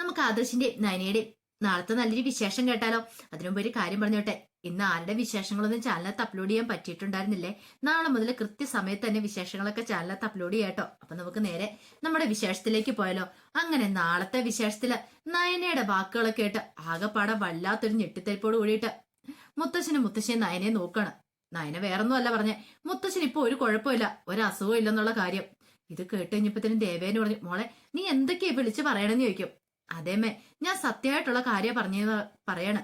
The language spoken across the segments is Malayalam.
നമുക്ക് ആദർശിന്റെയും നയനയുടെയും നാളത്തെ നല്ലൊരു വിശേഷം കേട്ടാലോ? അതിനുമുമ്പ് ഒരു കാര്യം പറഞ്ഞോട്ടെ. ഇന്ന് ആരുടെ വിശേഷങ്ങളൊന്നും ചാനലത്ത് അപ്ലോഡ് ചെയ്യാൻ പറ്റിയിട്ടുണ്ടായിരുന്നില്ലേ? നാളെ മുതൽ കൃത്യസമയത്ത് തന്നെ വിശേഷങ്ങളൊക്കെ ചാനലത്ത് അപ്ലോഡ് ചെയ്യാട്ടോ അപ്പൊ നമുക്ക് നേരെ നമ്മുടെ വിശേഷത്തിലേക്ക് പോയാലോ? അങ്ങനെ നാളത്തെ വിശേഷത്തിൽ നയനയുടെ വാക്കുകളൊക്കെ കേട്ട് ആകെപ്പാടെ വല്ലാത്തൊരു ഞെട്ടിത്തരിപ്പോട് കൂടിയിട്ട് മുത്തശ്ശനും മുത്തശ്ശിയും നയനെ നോക്കണം. നയന വേറൊന്നും അല്ല പറഞ്ഞേ. മുത്തശ്ശന് ഇപ്പൊ ഒരു കുഴപ്പമില്ല ഒരു അസുഖം ഇല്ലെന്നുള്ള കാര്യം. ഇത് കേട്ട് കഴിഞ്ഞപ്പോ ദേവേനെ പറഞ്ഞു മോളെ നീ എന്തൊക്കെയാ വിളിച്ച് പറയണെന്ന് ചോദിക്കും. അതേമേ ഞാൻ സത്യമായിട്ടുള്ള കാര്യം പറഞ്ഞു പറയണ്.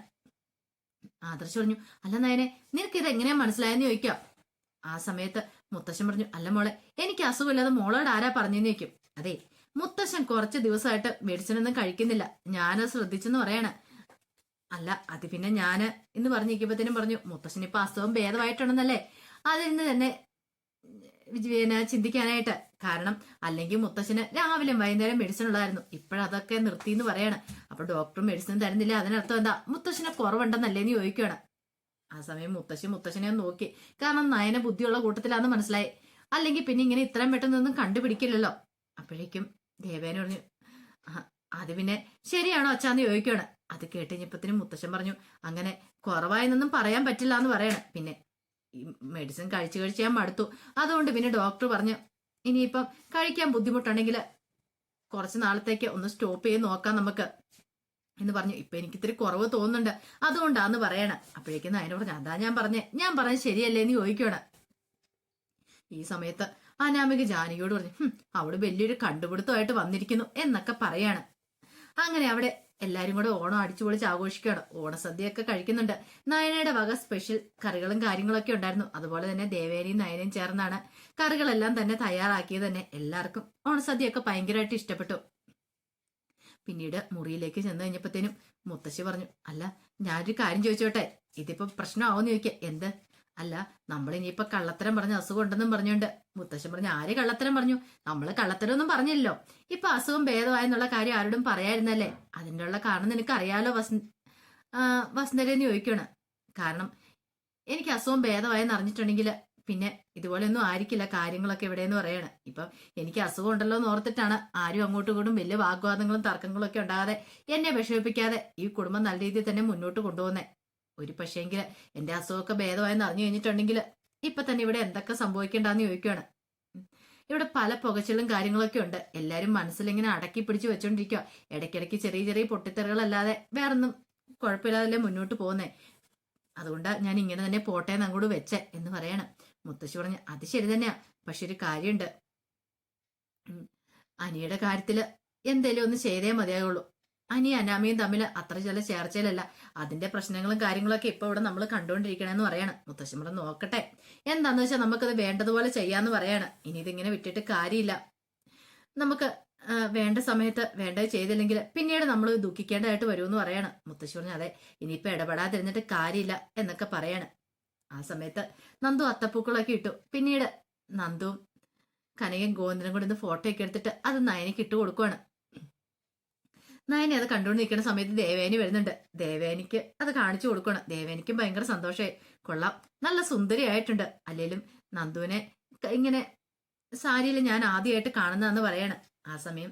ആദർശ് പറഞ്ഞു അല്ല നയനെ നിനക്ക് ഇത് എങ്ങനെയാ മനസ്സിലായെന്ന് ചോദിക്കാം. ആ സമയത്ത് മുത്തശ്ശൻ പറഞ്ഞു അല്ല മോളെ എനിക്ക് അസുഖമില്ലാതെ മോളോട് ആരാ പറഞ്ഞെന്ന് ചോദിക്കും. അതെ മുത്തശ്ശൻ കുറച്ച് ദിവസമായിട്ട് മെഡിസിൻ ഒന്നും കഴിക്കുന്നില്ല. ഞാൻ ശ്രദ്ധിച്ചെന്ന് പറയണ. അല്ല അത് പിന്നെ ഞാൻ എന്ന് പറഞ്ഞിരിക്കുമ്പോത്തേനും പറഞ്ഞു മുത്തശ്ശൻ ഇപ്പൊ അസുഖം ഭേദമായിട്ടുണ്ടെന്നല്ലേ? അതിൽ നിന്ന് തന്നെ ചിന്തിക്കാനായിട്ട് കാരണം അല്ലെങ്കിൽ മുത്തശ്ശന് രാവിലെ വൈകുന്നേരം മെഡിസിൻ ഉള്ളായിരുന്നു ഇപ്പോഴതൊക്കെ നിർത്തി എന്ന് പറയാണ്. അപ്പൊ ഡോക്ടർ മെഡിസിൻ തരുന്നില്ല. അതിനർത്ഥം എന്താ? മുത്തശ്ശനെ കുറവുണ്ടെന്നല്ലേ എന്ന് ചോദിക്കുകയാണ് ആ സമയം മുത്തശ്ശി മുത്തശ്ശനെ നോക്കി. കാരണം നയന ബുദ്ധിയുള്ള കൂട്ടത്തിലാന്ന് മനസ്സിലായി. അല്ലെങ്കിൽ പിന്നെ ഇങ്ങനെ ഇത്രയും പെട്ടെന്നൊന്നും കണ്ടുപിടിക്കില്ലല്ലോ. അപ്പോഴേക്കും ദേവേന പറഞ്ഞു "ആ, അത് പിന്നെ ശരിയാണോ അച്ഛാന്ന് ചോദിക്കുകയാണ് അത് കേട്ടുകഴിഞ്ഞപ്പത്തിനും മുത്തശ്ശൻ പറഞ്ഞു അങ്ങനെ കുറവായെന്നൊന്നും പറയാൻ പറ്റില്ല എന്ന് പറയണം. പിന്നെ ഈ മെഡിസിൻ കഴിച്ചു കഴിച്ച് ഞാൻ മടുത്തു. അതുകൊണ്ട് പിന്നെ ഡോക്ടർ പറഞ്ഞു ഇനിയിപ്പം കഴിക്കാൻ ബുദ്ധിമുട്ടുണ്ടെങ്കിൽ കുറച്ച് നാളത്തേക്ക് ഒന്ന് സ്റ്റോപ്പ് ചെയ്ത് നോക്കാം നമുക്ക്. എന്ന് പറഞ്ഞു. ഇപ്പൊ എനിക്ക് ഇത്തിരി കുറവ് തോന്നുന്നുണ്ട്. അതുകൊണ്ടാന്ന് പറയണ. അപ്പോഴേക്കും നയന പറഞ്ഞു അതാ ഞാൻ പറഞ്ഞേ. ഞാൻ പറഞ്ഞ ശരിയല്ലേ എന്ന് ചോദിക്കണം ഈ സമയത്ത് അനാമിക ജാനകിയോട് പറഞ്ഞു അവിടെ വലിയൊരു കണ്ടുപിടുത്തമായിട്ട് വന്നിരിക്കുന്നു എന്നൊക്കെ പറയാണ്. അങ്ങനെ അവിടെ എല്ലാരും കൂടെ ഓണം അടിച്ചു പൊളിച്ച് ആഘോഷിക്കുകയാണ് ഓണസദ്യയൊക്കെ കഴിക്കുന്നുണ്ട്. നയനയുടെ വക സ്പെഷ്യൽ കറികളും കാര്യങ്ങളൊക്കെ ഉണ്ടായിരുന്നു. അതുപോലെ തന്നെ ദേവേനയും നയനയും ചേർന്നാണ് കറികളെല്ലാം തന്നെ തയ്യാറാക്കിയത് തന്നെ എല്ലാവർക്കും. ഓണസദ്യയൊക്കെ ഭയങ്കരമായിട്ട് ഇഷ്ടപ്പെട്ടു. പിന്നീട് മുറിയിലേക്ക് ചെന്ന് കഴിഞ്ഞപ്പോഴത്തേനും മുത്തശ്ശി പറഞ്ഞു അല്ല ഞാനൊരു കാര്യം ചോദിച്ചോട്ടെ? ഇതിപ്പോ പ്രശ്നമാവോന്ന് ചോദിക്കുക എന്ത്? അല്ല നമ്മൾ ഇനിയിപ്പോ കള്ളത്തരം പറഞ്ഞ അസുഖം ഉണ്ടെന്നും പറഞ്ഞുണ്ട് മുത്തശ്ശൻ പറഞ്ഞു ആര് കള്ളത്തരം പറഞ്ഞു? നമ്മൾ കള്ളത്തരം ഒന്നും പറഞ്ഞില്ലല്ലോ. ഇപ്പൊ അസുഖം ഭേദമായെന്നുള്ള കാര്യം ആരോടും പറയായിരുന്നല്ലേ അതിന്റെ ഉള്ള കാരണം നിനക്ക് അറിയാലോ വസന്ത വസന്തരെന്ന് ചോദിക്കുകയാണ് കാരണം എനിക്ക് അസുഖം ഭേദമായെന്ന് അറിഞ്ഞിട്ടുണ്ടെങ്കിൽ പിന്നെ ഇതുപോലെയൊന്നും ആയിരിക്കില്ല കാര്യങ്ങളൊക്കെ എവിടെയെന്ന് പറയണം. ഇപ്പം എനിക്ക് അസുഖം ഉണ്ടല്ലോ എന്ന് ഓർത്തിട്ടാണ് ആരും അങ്ങോട്ടും ഇങ്ങോട്ടും വലിയ വാഗ്വാദങ്ങളും തർക്കങ്ങളും ഒക്കെ ഉണ്ടാകാതെ എന്നെ വിഷമിപ്പിക്കാതെ ഈ കുടുംബം നല്ല രീതിയിൽ തന്നെ മുന്നോട്ട് കൊണ്ടുപോകുന്നേ. ഒരു പക്ഷേങ്കിൽ എന്റെ അസുഖമൊക്കെ ഭേദമായെന്ന് അറിഞ്ഞു കഴിഞ്ഞിട്ടുണ്ടെങ്കിൽ ഇപ്പൊ തന്നെ ഇവിടെ എന്തൊക്കെ സംഭവിക്കണ്ടെന്ന് ചോദിക്കുകയാണ് ഇവിടെ പല പുകച്ചിലും കാര്യങ്ങളൊക്കെ ഉണ്ട്. എല്ലാരും മനസ്സിലിങ്ങനെ അടക്കി പിടിച്ചു വെച്ചോണ്ടിരിക്കുക ഇടയ്ക്കിടയ്ക്ക് ചെറിയ ചെറിയ പൊട്ടിത്തെറികളല്ലാതെ വേറൊന്നും കുഴപ്പമില്ലാതല്ലേ മുന്നോട്ട് പോകുന്നേ. അതുകൊണ്ട് ഞാൻ ഇങ്ങനെ തന്നെ പോട്ടെ അങ്ങോട്ട് വെച്ചേ എന്ന് പറയണം. മുത്തശ്ശി പറഞ്ഞു അത് ശരി തന്നെയാ. പക്ഷെ ഒരു കാര്യമുണ്ട്. അനിയുടെ കാര്യത്തിൽ എന്തേലും ഒന്ന് ചെയ്തേ മതിയാകുള്ളൂ അനി അനാമയും തമ്മിൽ അത്ര ചില ചേർച്ചയിലല്ല. അതിന്റെ പ്രശ്നങ്ങളും കാര്യങ്ങളൊക്കെ ഇപ്പൊ ഇവിടെ നമ്മൾ കണ്ടുകൊണ്ടിരിക്കണമെന്ന് പറയാണ്. മുത്തശ്ശി പറഞ്ഞു നോക്കട്ടെ. എന്താന്ന് വെച്ചാൽ നമുക്കത് വേണ്ടതുപോലെ ചെയ്യാന്ന് പറയാണ്. ഇനി ഇതിങ്ങനെ വിട്ടിട്ട് കാര്യമില്ല. നമുക്ക് വേണ്ട സമയത്ത് വേണ്ടത് ചെയ്തില്ലെങ്കിൽ പിന്നീട് നമ്മൾ ദുഃഖിക്കേണ്ടതായിട്ട് വരുമെന്ന് പറയാണ്. മുത്തശ്ശി പറഞ്ഞു അതെ ഇനിയിപ്പോ ഇടപെടാതിരുന്നിട്ട് കാര്യമില്ല എന്നൊക്കെ പറയാണ്. ആ സമയത്ത് നന്ദു അത്തപ്പൂക്കളൊക്കെ ഇട്ടു. പിന്നീട് നന്ദുവും കനകയും ഗോവിന്ദനും കൂടി ഇന്ന് ഫോട്ടോ ഒക്കെ എടുത്തിട്ട് അത് നയനിക്ക് ഇട്ട് കൊടുക്കുവാണ്. നയനെ അത് കണ്ടുകൊണ്ട് നിൽക്കുന്ന സമയത്ത് ദേവേനി വരുന്നുണ്ട്. ദേവേനിക്ക് അത് കാണിച്ചു കൊടുക്കണം. ദേവേനിക്കും ഭയങ്കര സന്തോഷമായി കൊള്ളാം. നല്ല സുന്ദരിയായിട്ടുണ്ട്. അല്ലെങ്കിലും നന്ദുവിനെ ഇങ്ങനെ സാരിയിൽ ഞാൻ ആദ്യമായിട്ട് കാണുന്നതെന്ന് പറയാണ്. ആ സമയം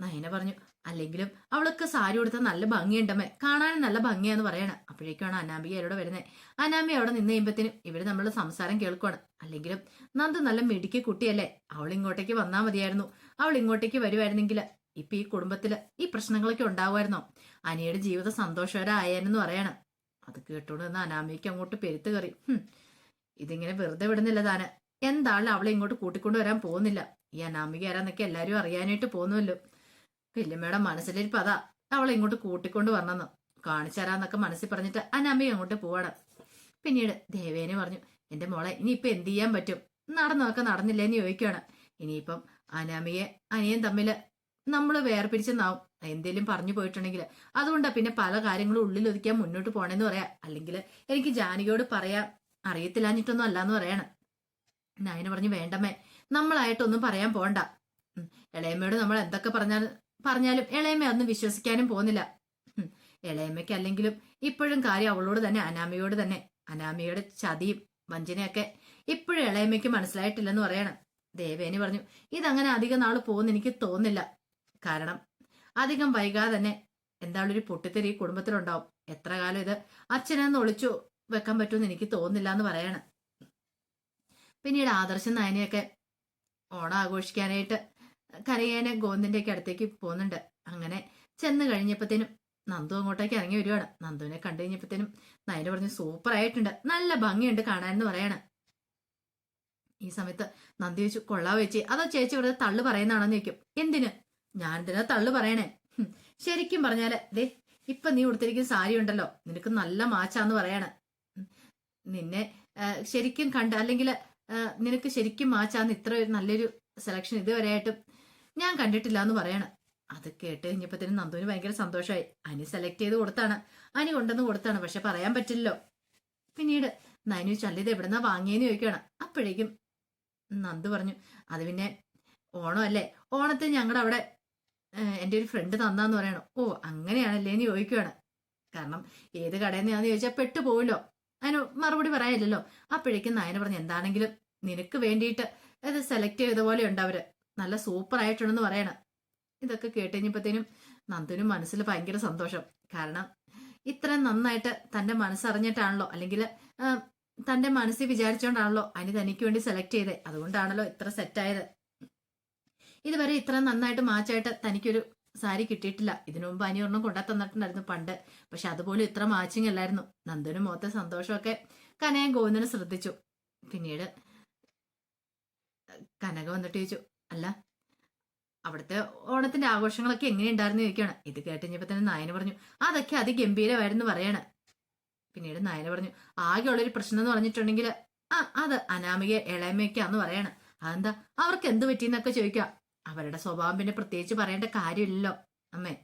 നയന പറഞ്ഞു അല്ലെങ്കിലും അവൾക്ക് സാരി കൊടുത്താൽ നല്ല ഭംഗിയുണ്ടമ്മേ. കാണാനും നല്ല ഭംഗിയാന്ന് പറയാണ്. അപ്പോഴേക്കാണ് അനാമിക അവരോട് വരുന്നത് അനാമി അവിടെ നിന്ന് കഴിയുമ്പത്തേനും ഇവർ നമ്മളുടെ സംസാരം കേൾക്കുവാണ്. അല്ലെങ്കിലും നന്ദു നല്ല മിടുക്കി കുട്ടിയല്ലേ. അവൾ ഇങ്ങോട്ടേക്ക് വന്നാൽ മതിയായിരുന്നു. അവൾ ഇങ്ങോട്ടേക്ക് വരുമായിരുന്നെങ്കിൽ ഇപ്പൊ ഈ കുടുംബത്തിൽ ഈ പ്രശ്നങ്ങളൊക്കെ ഉണ്ടാവുമായിരുന്നോ? അനിയുടെ ജീവിത സന്തോഷകരമായെന്ന് പറയണം. അത് കേട്ടോണ്ട് നിന്ന് അനാമിക്ക് അങ്ങോട്ട് പെരുത്ത് കറി "ഹും, ഇതിങ്ങനെ വെറുതെ വിടുന്നില്ല താന്. എന്താണല്ലോ അവളെ ഇങ്ങോട്ട് കൂട്ടിക്കൊണ്ട് വരാൻ പോകുന്നില്ല? ഈ അനാമിക ആരാന്നൊക്കെ എല്ലാരും അറിയാനായിട്ട് പോകുന്നുവല്ലോ. വല്യമ്മയുടെ മനസ്സിലിരിപ്പ് അവളെ ഇങ്ങോട്ട് കൂട്ടിക്കൊണ്ട് വരണമെന്ന് കാണിച്ചു തരാന്നൊക്കെ മനസ്സിൽ പറഞ്ഞിട്ട് അനാമിക അങ്ങോട്ട് പോവാണ്. പിന്നീട് ദേവേനെ പറഞ്ഞു എന്റെ മോളെ ഇനിയിപ്പൊ എന്ത് ചെയ്യാൻ പറ്റും? നടന്നൊക്കെ നടന്നില്ലേന്ന് ചോദിക്കുകയാണ്. ഇനിയിപ്പം അനാമിയെ അനിയൻ തമ്മിൽ നമ്മൾ വേർപിരിച്ചെന്നാവും എന്തേലും പറഞ്ഞു പോയിട്ടുണ്ടെങ്കിൽ അതുകൊണ്ടാ പിന്നെ പല കാര്യങ്ങളും ഉള്ളിൽ ഒതുക്കാൻ മുന്നോട്ട് പോണെന്ന് പറയാം. അല്ലെങ്കിൽ എനിക്ക് ജാനകിയോട് പറയാം അറിയത്തില്ലാഞ്ഞിട്ടൊന്നും അല്ലാന്ന് പറയണം. നായന പറഞ്ഞു വേണ്ടമ്മേ നമ്മളായിട്ടൊന്നും പറയാൻ പോണ്ട. ഇളയമ്മയോട് നമ്മൾ എന്തൊക്കെ പറഞ്ഞാൽ പറഞ്ഞാലും ഇളയമ്മ അതൊന്നും വിശ്വസിക്കാനും പോകുന്നില്ല. ഇളയമ്മയ്ക്ക് അല്ലെങ്കിലും ഇപ്പോഴും കാര്യം അവളോട് തന്നെ അനാമിയോട് തന്നെ. അനാമിയുടെ ചതിയും വഞ്ചനയൊക്കെ ഇപ്പോഴും ഇളയമ്മയ്ക്ക് മനസ്സിലായിട്ടില്ലെന്ന് പറയണം. ദേവേനി പറഞ്ഞു ഇതങ്ങനെ അധികം നാൾ പോകുന്ന എനിക്ക് തോന്നുന്നില്ല. കാരണം അധികം വൈകാതെ തന്നെ എന്തായാലും ഒരു പൊട്ടിത്തെറി കുടുംബത്തിലുണ്ടാവും. എത്ര കാലം ഇത് അച്ഛനെന്ന് ഒളിച്ചു വെക്കാൻ പറ്റുമെന്ന് എനിക്ക് തോന്നുന്നില്ല എന്ന് പറയാണ്. പിന്നീട് ആദർശം നയനയൊക്കെ ഓണം ആഘോഷിക്കാനായിട്ട് കരയേനെ ഗോവിന്ദന്റെ ഒക്കെ അടുത്തേക്ക് പോകുന്നുണ്ട്. അങ്ങനെ ചെന്ന് കഴിഞ്ഞപ്പോഴത്തേനും നന്ദു അങ്ങോട്ടേക്ക് ഇറങ്ങി വരുവാണ്. നന്ദുവിനെ കണ്ടു കഴിഞ്ഞപ്പോഴത്തേനും നയന പറഞ്ഞു സൂപ്പർ ആയിട്ടുണ്ട്. നല്ല ഭംഗിയുണ്ട് കാണാനെന്ന് പറയാണ്. ഈ സമയത്ത് നന്ദി ചോദിച്ചു കൊള്ളാ വെച്ച് അതോ ചേച്ചി വെറുതെ തള്ളു പറയുന്നതാണെന്ന് ചോദിക്കും. എന്തിന്? ഞാൻ എന്തിനാ തള്ളു പറയണേ. ശരിക്കും പറഞ്ഞാൽ ദേ ഇപ്പൊ നീ ഉടുത്തിരിക്കുന്ന സാരി ഉണ്ടല്ലോ. നിനക്ക് നല്ല മാച്ചാന്ന് പറയാണ്. നിന്നെ ശരിക്കും കണ്ട അല്ലെങ്കിൽ നിനക്ക് ശരിക്കും മാച്ചാന്ന് ഇത്ര നല്ലൊരു സെലക്ഷൻ ഇതുവരെയായിട്ടും ഞാൻ കണ്ടിട്ടില്ല എന്ന് പറയാണ്. അത് കേട്ട് കഴിഞ്ഞപ്പോഴത്തേനും നന്ദുവിന് ഭയങ്കര സന്തോഷമായി. അനി സെലക്ട് ചെയ്ത് കൊടുത്താണ്. അനി കൊണ്ടുവന്ന് കൊടുത്താണ് പക്ഷെ പറയാൻ പറ്റില്ലല്ലോ. പിന്നീട് നനു ചല്ലിത് എവിടെന്നാ വാങ്ങിയെന്ന് ചോദിക്കുകയാണ്. അപ്പോഴേക്കും നന്ദു പറഞ്ഞു അത് പിന്നെ ഓണം അല്ലേ ഓണത്തിന് ഞങ്ങളുടെ അവിടെ എന്റെ ഒരു ഫ്രണ്ട് തന്നാന്ന് പറയണം. ഓ അങ്ങനെയാണല്ലേ? എന്ന് ചോദിക്കുകയാണ് കാരണം ഏത് കടയിൽ നിന്നാന്ന് ചോദിച്ചാൽ പെട്ടു പെട്ടുപോകുമല്ലോ അതിന് മറുപടി പറയാനില്ലല്ലോ. അപ്പോഴേക്കും നായന പറഞ്ഞു എന്താണെങ്കിലും നിനക്ക് വേണ്ടിയിട്ട് അത് സെലക്ട് ചെയ്ത പോലെ ഉണ്ട് അവർ. നല്ല സൂപ്പർ ആയിട്ടുണ്ടെന്ന് പറയണം. ഇതൊക്കെ കേട്ടുകഴിഞ്ഞപ്പോഴത്തേനും നന്ദുനും മനസ്സിൽ ഭയങ്കര സന്തോഷം. കാരണം ഇത്രയും നന്നായിട്ട് തന്റെ മനസ്സറിഞ്ഞിട്ടാണല്ലോ അല്ലെങ്കിൽ തന്റെ മനസ്സിൽ വിചാരിച്ചുകൊണ്ടാണല്ലോ അനി തനിക്ക് വേണ്ടി സെലക്ട് ചെയ്തത് അതുകൊണ്ടാണല്ലോ ഇത്ര സെറ്റായത് ഇതുവരെ ഇത്ര നന്നായിട്ട് മാച്ചായിട്ട് തനിക്കൊരു സാരി കിട്ടിയിട്ടില്ല. ഇതിനു മുമ്പ് അനിയൊരെണ്ണം കൊണ്ടു തന്നിട്ടുണ്ടായിരുന്നു പണ്ട്. പക്ഷെ അതുപോലും ഇത്ര മാച്ചിങ് അല്ലായിരുന്നു. നന്ദനും മോത്തെ സന്തോഷമൊക്കെ കനയും ഗോവിന്ദനും ശ്രദ്ധിച്ചു. പിന്നീട് കനക വന്നിട്ട് ചോദിച്ചു അല്ല അവിടുത്തെ ഓണത്തിന്റെ ആഘോഷങ്ങളൊക്കെ എങ്ങനെയുണ്ടായിരുന്നു? ചോദിക്കുകയാണ്. ഇത് കേട്ടുകഴിഞ്ഞപ്പോ തന്നെ നായന പറഞ്ഞു അതൊക്കെ അതിഗംഭീരമായിരുന്നു പറയാണ്. പിന്നീട് നായന പറഞ്ഞു ആകെയുള്ളൊരു പ്രശ്നം എന്ന് പറഞ്ഞിട്ടുണ്ടെങ്കിൽ ആ അത് അനാമിക ഇളയമയ്ക്കാന്ന് പറയാണ്. അതെന്താ അവർക്ക് എന്ത് പറ്റിയെന്നൊക്കെ ചോദിക്കാം അവരുടെ സ്വഭാവം പിന്നെ പ്രത്യേകിച്ച് പറയേണ്ട കാര്യമില്ലല്ലോ അമ്മേ.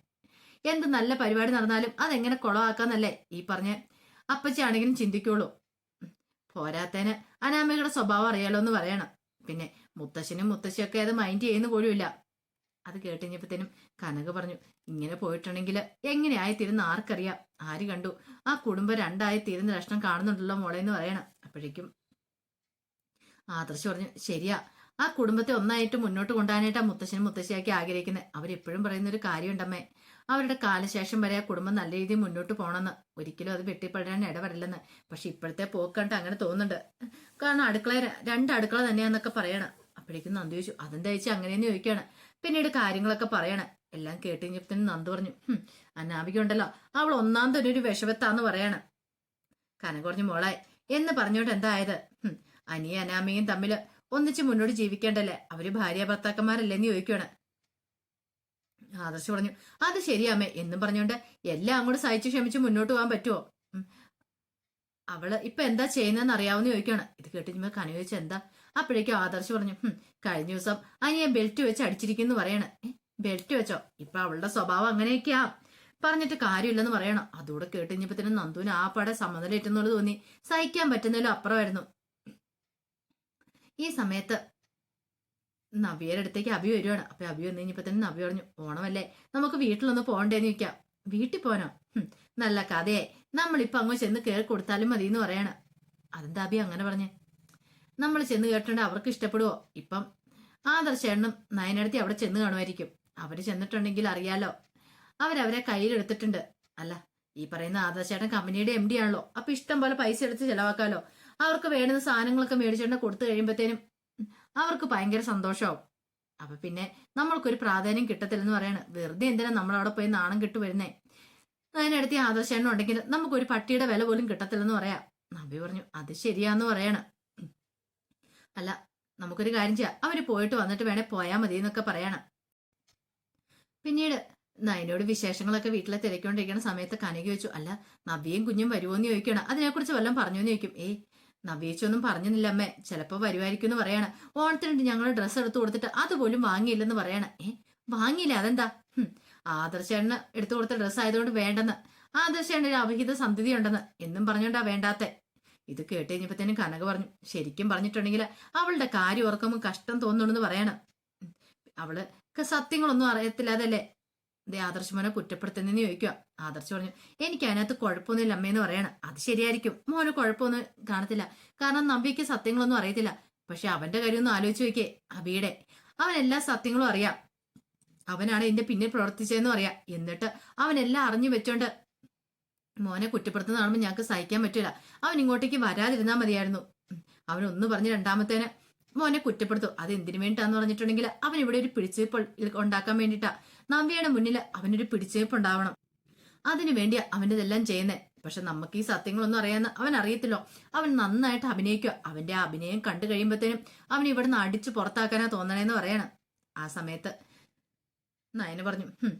എന്ത് നല്ല പരിപാടി നടന്നാലും അതെങ്ങനെ കുളമാക്കാന്നല്ലേ ഈ പറഞ്ഞ അപ്പച്ചാണെങ്കിലും ചിന്തിക്കുള്ളൂ. പോരാത്തേന് അനാമികയുടെ സ്വഭാവം അറിയാലോ എന്ന് പറയണം. പിന്നെ മുത്തശ്ശനും മുത്തശ്ശിയൊക്കെ അത് മൈൻഡ് ചെയ്യുന്ന പോലുമില്ല. അത് കേട്ടുകഴിഞ്ഞപ്പോഴത്തേനും കനക പറഞ്ഞു ഇങ്ങനെ പോയിട്ടുണ്ടെങ്കിൽ എങ്ങനെയായി തീരുന്ന ആർക്കറിയാം. ആര് കണ്ടു? ആ കുടുംബം രണ്ടായി തീരുന്ന ലക്ഷണം കാണുന്നുണ്ടല്ലോ മോളെ എന്ന് പറയണം. അപ്പോഴേക്കും ആദർശ് പറഞ്ഞു ശരിയാ ആ കുടുംബത്തെ ഒന്നായിട്ട് മുന്നോട്ട് കൊണ്ടുപോകാനായിട്ട് ആ മുത്തശ്ശനും മുത്തശ്ശിയാക്കി ആഗ്രഹിക്കുന്നത് അവരെപ്പോഴും പറയുന്ന ഒരു കാര്യമുണ്ടമ്മേ. അവരുടെ കാലശേഷം വരെ ആ കുടുംബം നല്ല രീതിയിൽ മുന്നോട്ട് പോകണമെന്ന്. ഒരിക്കലും അത് വെട്ടിപ്പെടാൻ ഇടവരില്ലെന്ന്. പക്ഷെ ഇപ്പോഴത്തെ പോക്കണ്ട് അങ്ങനെ തോന്നുന്നുണ്ട്. കാരണം അടുക്കള രണ്ട് അടുക്കള തന്നെയാന്നൊക്കെ പറയണം. അപ്പോഴേക്കും നന്ദു ചോദിച്ചു അതെന്താ ചേച്ചി അങ്ങനെയെന്ന് ചോദിക്കുകയാണ് പിന്നീട് കാര്യങ്ങളൊക്കെ പറയണം. എല്ലാം കേട്ട് തന്നെ നന്ദു പറഞ്ഞു "ഹും, ഉണ്ടല്ലോ. അവൾ ഒന്നാം തന്നെ ഒരു വിഷമത്താന്ന് പറയണം. കനം കുറഞ്ഞു മോളെ എന്ന് പറഞ്ഞോണ്ട് എന്തായത് അനിയ അനാമിയും തമ്മിൽ ഒന്നിച്ച് മുന്നോട്ട് ജീവിക്കേണ്ടല്ലേ? അവർ ഭാര്യ ഭർത്താക്കന്മാരല്ലേ എന്ന് ചോദിക്കുകയാണ് ആദർശ് പറഞ്ഞു അത് ശരിയാമേ എന്നും പറഞ്ഞുകൊണ്ട് എല്ലാം അങ്ങോട്ട് സഹിച്ചു ക്ഷമിച്ച് മുന്നോട്ട് പോകാൻ പറ്റുമോ. അവൾ ഇപ്പൊ എന്താ ചെയ്യുന്നതെന്ന് അറിയാവുന്ന ചോദിക്കുകയാണ് ഇത് കേട്ടിരുമ്പോ കനു ചോദിച്ച എന്താ? അപ്പോഴേക്കും ആദർശ് പറഞ്ഞു "ഹും, കഴിഞ്ഞ ദിവസം അനിയെ ബെൽറ്റ് വെച്ച് അടിച്ചിരിക്കുന്നു പറയണേ. ബെൽറ്റ് വെച്ചോ? ഇപ്പൊ അവളുടെ സ്വഭാവം അങ്ങനെയൊക്കെയാ. പറഞ്ഞിട്ട് കാര്യമില്ലെന്ന് പറയണം. അതുകൂടെ കേട്ടുകഴിഞ്ഞപ്പത്തിന് നന്ദുവിന് ആ പാടെ പടെ സമനിലേറ്റെന്നുള്ളത് തോന്നി. സഹിക്കാൻ പറ്റുന്നതിലും അപ്പുറമായിരുന്നു. ഈ സമയത്ത് നബിയുടെ അടുത്തേക്ക് അബി വരുവാണ്. അപ്പൊ അബി വന്നു കഴിഞ്ഞപ്പോ തന്നെ നബി പറഞ്ഞു ഓണമല്ലേ നമുക്ക് വീട്ടിലൊന്ന് പോകണ്ടേന്ന് ചോദിക്കാം. വീട്ടിൽ പോനോ നല്ല കഥയെ നമ്മളിപ്പോ അങ്ങ് ചെന്ന് കയറി കൊടുത്താലും മതി എന്ന് പറയാണ്. അതെന്താ അബി അങ്ങനെ പറഞ്ഞേ? നമ്മൾ ചെന്ന് കേട്ടിട്ടുണ്ട് അവർക്ക് ഇഷ്ടപ്പെടുവോ? ഇപ്പം ആദർശേണ്ണും നയനടുത്തി അവിടെ ചെന്ന് കാണുമായിരിക്കും. അവർ ചെന്നിട്ടുണ്ടെങ്കിൽ അറിയാലോ. അവരവരെ കയ്യിലെടുത്തിട്ടുണ്ട്. അല്ല ഈ പറയുന്ന ആദർശേട്ടൻ കമ്പനിയുടെ എം ഡി ആണല്ലോ. അപ്പൊ ഇഷ്ടം പോലെ പൈസ എടുത്ത് ചെലവാക്കാലോ. അവർക്ക് വേണ്ടുന്ന സാധനങ്ങളൊക്കെ മേടിച്ചോണ്ട് കൊടുത്തു കഴിയുമ്പോഴത്തേനും അവർക്ക് ഭയങ്കര സന്തോഷമാവും അപ്പൊ പിന്നെ നമ്മൾക്കൊരു പ്രാധാന്യം കിട്ടത്തില്ലെന്ന് പറയാണ്. വെറുതെ എന്തിനാ നമ്മളവിടെ പോയി നാണം കിട്ടു വരുന്നേ? അതിനടുത്ത് ആദർശേണ്ണ ഉണ്ടെങ്കിൽ നമുക്കൊരു പട്ടിയുടെ വില പോലും കിട്ടത്തില്ലെന്ന് പറയാം. നബി പറഞ്ഞു അത് ശരിയാന്ന് പറയാണ്. അല്ല നമുക്കൊരു കാര്യം ചെയ്യാം. അവർ പോയിട്ട് വന്നിട്ട് വേണേ പോയാൽ മതി എന്നൊക്കെ പറയാണ്. പിന്നീട് നയനോട് വിശേഷങ്ങളൊക്കെ വീട്ടിലെ തിരക്കൊണ്ടിരിക്കുന്ന സമയത്ത് കനകി വെച്ചു അല്ല നബിയും കുഞ്ഞും വരുമോന്ന് ചോദിക്കണം അതിനെക്കുറിച്ച് വല്ലതും പറഞ്ഞോന്ന് ചോദിക്കും. ഏ നബിയേച്ചൊന്നും പറഞ്ഞില്ല അമ്മേ. ചിലപ്പോ വരുമായിരിക്കും എന്ന് പറയണ. ഓണത്തിനുണ്ട് ഞങ്ങൾ ഡ്രസ്സ് എടുത്തു കൊടുത്തിട്ട് അതുപോലും വാങ്ങിയില്ലെന്ന് പറയണ. ഏ വാങ്ങിയില്ല? അതെന്താ? ഹും, ആദർശേണ്ണ എടുത്തു കൊടുത്ത ഡ്രസ്സ് ആയതുകൊണ്ട് വേണ്ടെന്ന്. ഒരു അവിഹിത സന്ധിതി ഉണ്ടെന്ന്. എന്നും പറഞ്ഞോണ്ടാ വേണ്ടാത്തെ. ഇത് കേട്ട് കഴിഞ്ഞപ്പോഴത്തേനും കനക പറഞ്ഞു ശരിക്കും പറഞ്ഞിട്ടുണ്ടെങ്കിൽ അവളുടെ കാര്യം ഓർക്കുമ്പോൾ കഷ്ടം തോന്നുന്നുണ്ടെന്ന് പറയണം. അവൾ സത്യങ്ങളൊന്നും അറിയത്തില്ലാതല്ലേ? ദേ ആദർശ് മോനെ കുറ്റപ്പെടുത്തുന്നതെന്ന് ചോദിക്കുക ആദർശ് പറഞ്ഞു എനിക്ക് അതിനകത്ത് കുഴപ്പമൊന്നുമില്ല അമ്മയെന്ന് പറയണം. അത് ശരിയായിരിക്കും. മോന് കുഴപ്പമൊന്നും കാണത്തില്ല. കാരണം നമ്പിക്ക് സത്യങ്ങളൊന്നും അറിയത്തില്ല. പക്ഷെ അവന്റെ കാര്യം ഒന്ന് ആലോചിച്ച് നോക്കിയേ. അബിയുടെ അവൻ എല്ലാ സത്യങ്ങളും അറിയാം. അവനാണ് എന്റെ പിന്നിൽ പ്രവർത്തിച്ചതെന്നും അറിയാം. എന്നിട്ട് അവനെല്ലാം അറിഞ്ഞു വെച്ചോണ്ട് മോനെ കുറ്റപ്പെടുത്തുന്ന കാണുമ്പോൾ ഞങ്ങൾക്ക് സഹിക്കാൻ പറ്റില്ല അവൻ ഇങ്ങോട്ടേക്ക് വരാതിരുന്നാൽ മതിയായിരുന്നു. അവൻ ഒന്ന് പറഞ്ഞ് രണ്ടാമത്തേന് മോനെ കുറ്റപ്പെടുത്തു. അത് എന്തിനു വേണ്ടിട്ടാന്ന് പറഞ്ഞിട്ടുണ്ടെങ്കിൽ അവൻ ഇവിടെ ഒരു പിടിച്ചു ഉണ്ടാക്കാൻ വേണ്ടിയിട്ടാ നവ്യയുടെ മുന്നിൽ അവനൊരു പിടിച്ചേപ്പ് ഉണ്ടാവണം അതിനു വേണ്ടിയാ അവനിതെല്ലാം ചെയ്യുന്നേ. പക്ഷെ നമുക്ക് ഈ സത്യങ്ങളൊന്നും അറിയാന്ന് അവൻ അറിയത്തില്ലോ. അവൻ നന്നായിട്ട് അഭിനയിക്കുക അവന്റെ അഭിനയം കണ്ടു കഴിയുമ്പോഴത്തേനും അവൻ ഇവിടുന്ന് അടിച്ചു പുറത്താക്കാനാ തോന്നണേന്ന് പറയണം. ആ സമയത്ത് നയന് പറഞ്ഞു "ഹും,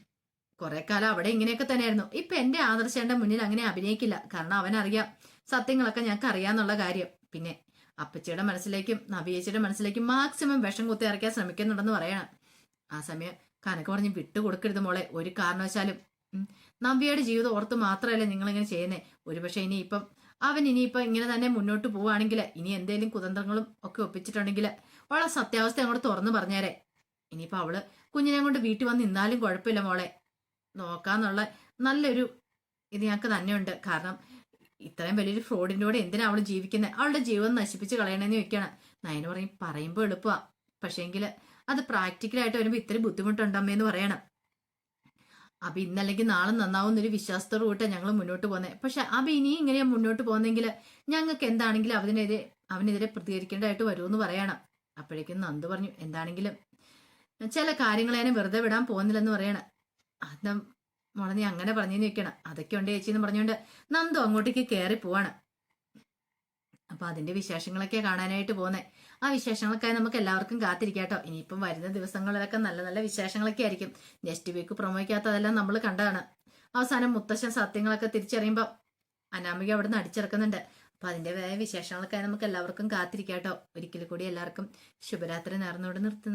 കുറെ കാലം അവിടെ ഇങ്ങനെയൊക്കെ തന്നെയായിരുന്നു. ഇപ്പൊ എന്റെ ആദർശേന്റെ മുന്നിൽ അങ്ങനെ അഭിനയിക്കില്ല. കാരണം അവൻ അറിയാം സത്യങ്ങളൊക്കെ ഞങ്ങൾക്ക് അറിയാന്നുള്ള കാര്യം. പിന്നെ അപ്പച്ചിയുടെ മനസ്സിലേക്കും നവിയേച്ചിയുടെ മനസ്സിലേക്കും മാക്സിമം വിഷം കുത്തി ഇറക്കാൻ ശ്രമിക്കുന്നുണ്ടെന്ന് പറയണം. ആ സമയം കനക്ക് പറഞ്ഞ് വിട്ടു കൊടുക്കരുത് മോളെ. ഒരു കാരണവശാലും നമ്പിയുടെ ജീവിതം ഓർത്ത് മാത്രമല്ല നിങ്ങളിങ്ങനെ ചെയ്യുന്നേ. ഒരുപക്ഷെ ഇനിയിപ്പം അവൻ ഇനിയിപ്പം ഇങ്ങനെ തന്നെ മുന്നോട്ട് പോവുകയാണെങ്കിൽ ഇനി എന്തെങ്കിലും കുതന്ത്രങ്ങളും ഒക്കെ ഒപ്പിച്ചിട്ടുണ്ടെങ്കിൽ അവളെ സത്യാവസ്ഥ അങ്ങോട്ട് തുറന്നു പറഞ്ഞേരെ. ഇനിയിപ്പോൾ അവൾ കുഞ്ഞിനെ കൊണ്ട് വീട്ടിൽ വന്ന് നിന്നാലും കുഴപ്പമില്ല മോളെ. നോക്കാന്നുള്ള നല്ലൊരു ഇത് ഞങ്ങൾക്ക് തന്നെയുണ്ട്. കാരണം ഇത്രയും വലിയൊരു ഫ്രോഡിന്റെ കൂടെ എന്തിനാ അവൾ ജീവിക്കുന്നത് അവളുടെ ജീവിതം നശിപ്പിച്ച് കളയണമെന്ന് ചോദിക്കുകയാണ്. നയന് പറയും പറയുമ്പോൾ എളുപ്പമാണ് പക്ഷേങ്കിൽ അത് പ്രാക്ടിക്കലായിട്ട് വരുമ്പോൾ ഇത്ര ബുദ്ധിമുട്ടുണ്ടമ്മേന്ന് പറയണം. അപ്പൊ ഇന്നല്ലെങ്കിൽ നാളെ നന്നാവുന്നൊരു വിശ്വാസത്തോട് കൂട്ടാ ഞങ്ങൾ മുന്നോട്ട് പോകുന്നത് പക്ഷെ അപ്പൊ ഇനി ഇങ്ങനെ മുന്നോട്ട് പോകുന്നെങ്കിൽ ഞങ്ങൾക്ക് എന്താണെങ്കിലും അവനെതിരെ അവനെതിരെ പ്രതികരിക്കേണ്ടതായിട്ട് വരുമെന്ന് പറയണം. അപ്പോഴേക്കും നന്ദു പറഞ്ഞു എന്താണെങ്കിലും ചില കാര്യങ്ങൾ വെറുതെ വിടാൻ പോകുന്നില്ലെന്ന് പറയണം. അത് മോളെ നീ അങ്ങനെ പറഞ്ഞു നിൽക്കണം അതൊക്കെ ഉണ്ട് ചേച്ചി എന്ന് പറഞ്ഞുകൊണ്ട് നന്ദു അങ്ങോട്ടേക്ക് കയറി പോവാണ്. അപ്പൊ അതിന്റെ വിശേഷങ്ങളൊക്കെ കാണാനായിട്ട് പോകുന്നത് ആ വിശേഷങ്ങളൊക്കെ നമുക്ക് എല്ലാവർക്കും കാത്തിരിക്കാട്ടോ. ഇനിയിപ്പം വരുന്ന ദിവസങ്ങളിലൊക്കെ നല്ല നല്ല വിശേഷങ്ങളൊക്കെ ആയിരിക്കും. നെക്സ്റ്റ് വീക്ക് പ്രൊമോയ്ക്കകത്ത് അതെല്ലാം നമ്മൾ കണ്ടതാണ്. അവസാനം മുത്തശ്ശൻ സത്യങ്ങളൊക്കെ തിരിച്ചറിയുമ്പോൾ അനാമിക അവിടെ നിന്ന് അടിച്ചിറക്കുന്നുണ്ട്. അപ്പൊ അതിന്റെ വിശേഷങ്ങളൊക്കെ നമുക്ക് എല്ലാവർക്കും കാത്തിരിക്കാട്ടോ. ഒരിക്കൽ കൂടി എല്ലാവർക്കും ശുഭരാത്രി നേർന്നുകൊണ്ട് നിർത്തുന്നു.